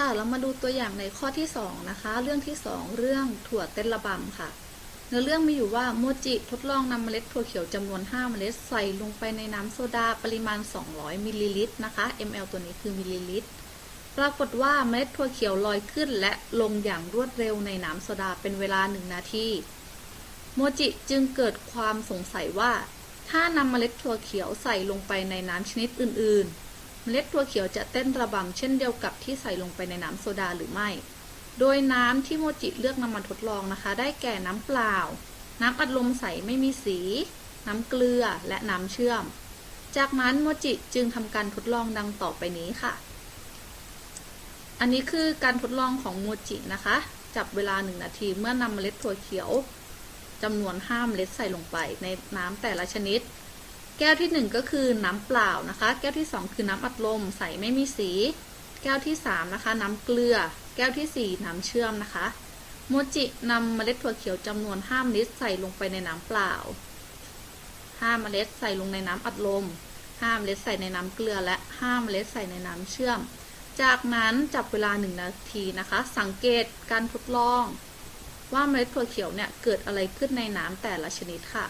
ค่ะ เรามาดูตัวอย่างในข้อที่สองนะคะ เรื่องที่สองเรื่องถั่วเต้นระบำค่ะ เนื้อเรื่องมีอยู่ว่าโมจิทดลองนำเมล็ดถั่วเขียวจำนวน 5 เมล็ดใส่ลงไปในน้ำโซดาปริมาณ 200มิลลิลิตรนะคะ ml ตัวนี้คือมิลลิลิตร ปรากฏว่าเมล็ดถั่วเขียวลอยขึ้น และลงอย่างรวดเร็วในน้ำโซดาเป็นเวลา 1 นาที โมจิจึงเกิดความสงสัยว่า ถ้านำเมล็ดถั่วเขียวใส่ลงไปในน้ำชนิดอื่นๆ เมล็ดถั่วเขียวจะเต้นระบำเช่นเดียวกับที่ใส่ลงไปในน้ำโซดาหรือไม่ โดยน้ำที่โมจิเลือกนำมาทดลองนะคะ ได้แก่น้ำเปล่า น้ำอัดลมใสไม่มีสี น้ำเกลือและน้ำเชื่อม จากนั้นโมจิจึงทำการทดลองดังต่อไปนี้ค่ะ อันนี้คือการทดลองของโมจินะคะ จับเวลา 1 นาทีเมื่อนำเมล็ดถั่วเขียวจำนวน5เมล็ดใส่ลงไปในน้ำแต่ละชนิด แก้วที่ 1 ก็คือน้ำเปล่านะคะ แก้วที่ 2 คือน้ำอัดลมใสไม่มีสี แก้วที่ 3 นะคะ น้ำเกลือ แก้วที่ 4 น้ำเชื่อมนะคะโมจินำเมล็ดถั่วเขียวจำนวน5เมล็ดใส่ลงไปในน้ำเปล่า5เมล็ดใส่ลงในน้ำอัดลม5เมล็ดใส่ในน้ำเกลือและ5เมล็ดใส่ในน้ำเชื่อม จากนั้นจับเวลา 1 นาทีนะคะ สังเกตการทดลอง ว่าเมล็ดถั่วเขียวเนี่ยเกิดอะไรขึ้นในน้ำแต่ละชนิดค่ะ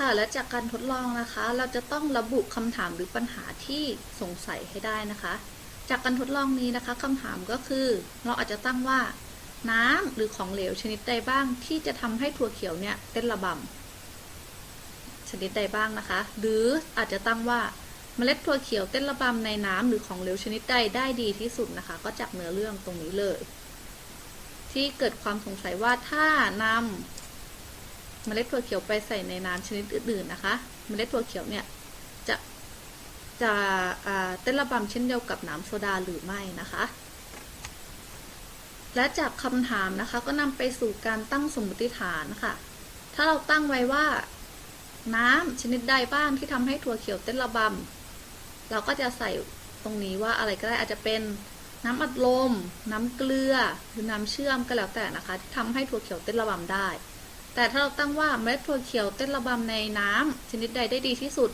ค่ะ และจากการทดลองนะคะ เราจะต้องระบุคำถามหรือปัญหาที่สงสัยให้ได้นะคะ จากการทดลองนี้นะคะคำถามก็คือ เราอาจจะตั้งว่า น้ำหรือของเหลวชนิดใดบ้าง ที่จะทำให้ถั่วเขียวเนี่ยเต้นระบำชนิดใดบ้างนะคะ หรืออาจจะตั้งว่าเมล็ดถั่วเขียวเต้นระบำในน้ำหรือของเหลวชนิดใดได้ดีที่สุดนะคะ ก็จากเนื้อเรื่องตรงนี้เลย ที่เกิดความสงสัยว่าถ้านำ เมล็ดถั่วเขียวไปใส่ในน้ำชนิดอื่นๆนะคะเมล็ดถั่วเขียวเนี่ยจะจะเต้นระบำเช่นเดียวกับน้ำโซดาหรือไม่นะคะ และจากคำถามนะคะก็นำไปสู่การตั้งสมมติฐานค่ะ ถ้าเราตั้งไว้ว่าน้ำชนิดใดบ้างที่ทำให้ถั่วเขียวเต้นระบำเราก็จะใส่ตรงนี้ว่าอะไรก็ได้อาจจะเป็นน้ำอัดลม น้ำเกลือ หรือน้ำเชื่อมก็แล้วแต่นะคะ ที่ทำให้ถั่วเขียวเต้นระบำได้ แต่ถ้าเราตั้งว่าเมล็ดถั่วเขียวเต้นระบำในน้ำชนิดใดได้ดีที่สุด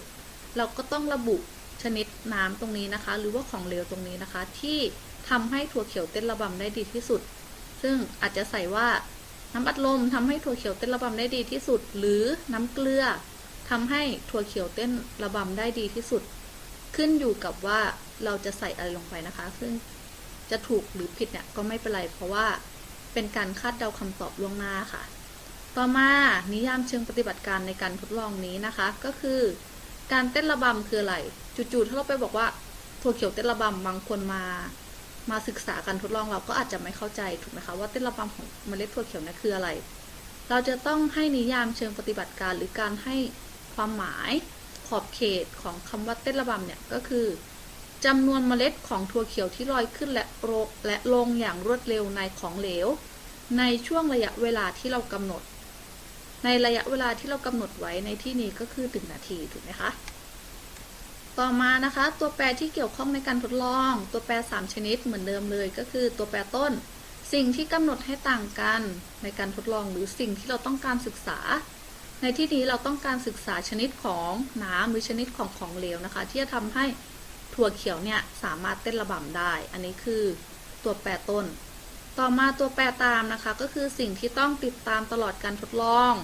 เราก็ต้องระบุชนิดน้ำตรงนี้นะคะ หรือว่าของเหลวตรงนี้นะคะ ที่ทำให้ถั่วเขียวเต้นระบำได้ดีที่สุด ซึ่งอาจจะใส่ว่าน้ำอัดลมทำให้ถั่วเขียวเต้นระบำได้ดีที่สุด หรือน้ำเกลือทำให้ถั่วเขียวเต้นระบำได้ดีที่สุด ขึ้นอยู่กับว่าเราจะใส่อะไรลงไปนะคะ ซึ่งจะถูกหรือผิดเนี่ยก็ไม่เป็นไรเพราะว่าเป็นการคาดเดาคำตอบล่วงหน้าค่ะ ต่อมานิยามเชิงปฏิบัติการในการทดลองนี้นะคะ ก็คือ การเต้นระบำคืออะไรจู่ๆถ้าเราไปบอกว่าถั่วเขียวเต้นระบำบางคนมา มาศึกษาการทดลองเราก็อาจจะไม่เข้าใจถูกไหมคะว่าเต้นระบำของเมล็ดถั่วเขียวนั้นคืออะไร เราจะต้องให้นิยามเชิงปฏิบัติการหรือการให้ความหมายขอบเขตของคำว่าเต้นระบำเนี่ยก็คือจำนวนเมล็ดของถั่วเขียวที่ลอยขึ้นและโรและลงอย่างรวดเร็วในของเหลว ในช่วงระยะเวลาที่เรากำหนด ในระยะเวลาที่เรากำหนดไว้ในที่นี้ก็คือถึงนาทีถูกไหมคะ ต่อมานะคะ ตัวแปรที่เกี่ยวข้องในการทดลอง ตัวแปร 3 ชนิดเหมือนเดิมเลย ก็คือตัวแปรต้น สิ่งที่กำหนดให้ต่างกันในการทดลองหรือสิ่งที่เราต้องการศึกษา ในที่นี้เราต้องการศึกษาชนิดของน้ำหรือชนิดของของเหลวนะคะ ที่จะทำให้ถั่วเขียวเนี่ยสามารถเต้นระบำได้ อันนี้คือตัวแปรต้น ต่อมาตัวแปรตามนะคะ ก็คือสิ่งที่ต้องติดตามตลอดการทดลอง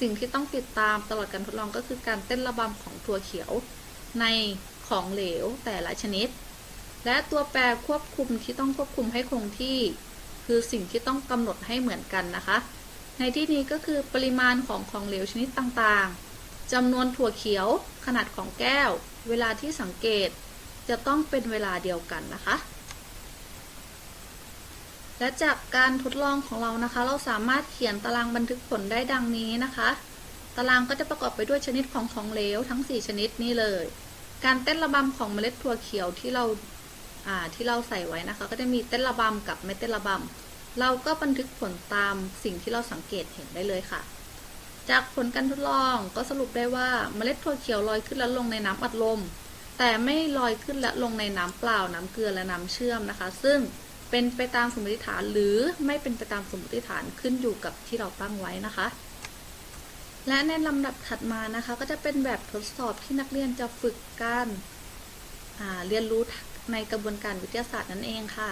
สิ่งที่ต้องติดตามตลอดการทดลองก็คือการเต้นระบำของถั่วเขียวในของเหลวแต่ละชนิด และตัวแปรควบคุมที่ต้องควบคุมให้คงที่ คือสิ่งที่ต้องกำหนดให้เหมือนกันนะคะ ในที่นี้ก็คือปริมาณของของเหลวชนิดต่างๆจำนวนถั่วเขียว ขนาดของแก้ว เวลาที่สังเกต จะต้องเป็นเวลาเดียวกันนะคะ และจากการทดลองของเรานะคะ เราสามารถเขียนตารางบันทึกผลได้ดังนี้นะคะ ตารางก็จะประกอบไปด้วยชนิดของของเหลวทั้ง 4 ชนิดนี้เลย การเต้นระบำของเมล็ดถั่วเขียวที่เราอ่าที่เราใส่ไว้นะคะ ก็จะมีเต้นระบำกับไม่เต้นระบำเราก็บันทึกผลตามสิ่งที่เราสังเกตเห็นได้เลยค่ะ จากผลการทดลองก็สรุปได้ว่าเมล็ดถั่วเขียวลอยขึ้นและลงในน้ำอัดลม แต่ไม่ลอยขึ้นและลงในน้ำเปล่าน้ำเกลือและน้ำเชื่อมนะคะ ซึ่ง เป็นไปตามสมมติฐานหรือไม่เป็นไปตามสมมติฐานขึ้นอยู่กับที่เราตั้งไว้นะคะ และในลำดับถัดมานะคะ ก็จะเป็นแบบทดสอบที่นักเรียนจะฝึกการเรียนรู้ในกระบวนการวิทยาศาสตร์นั่นเองค่ะ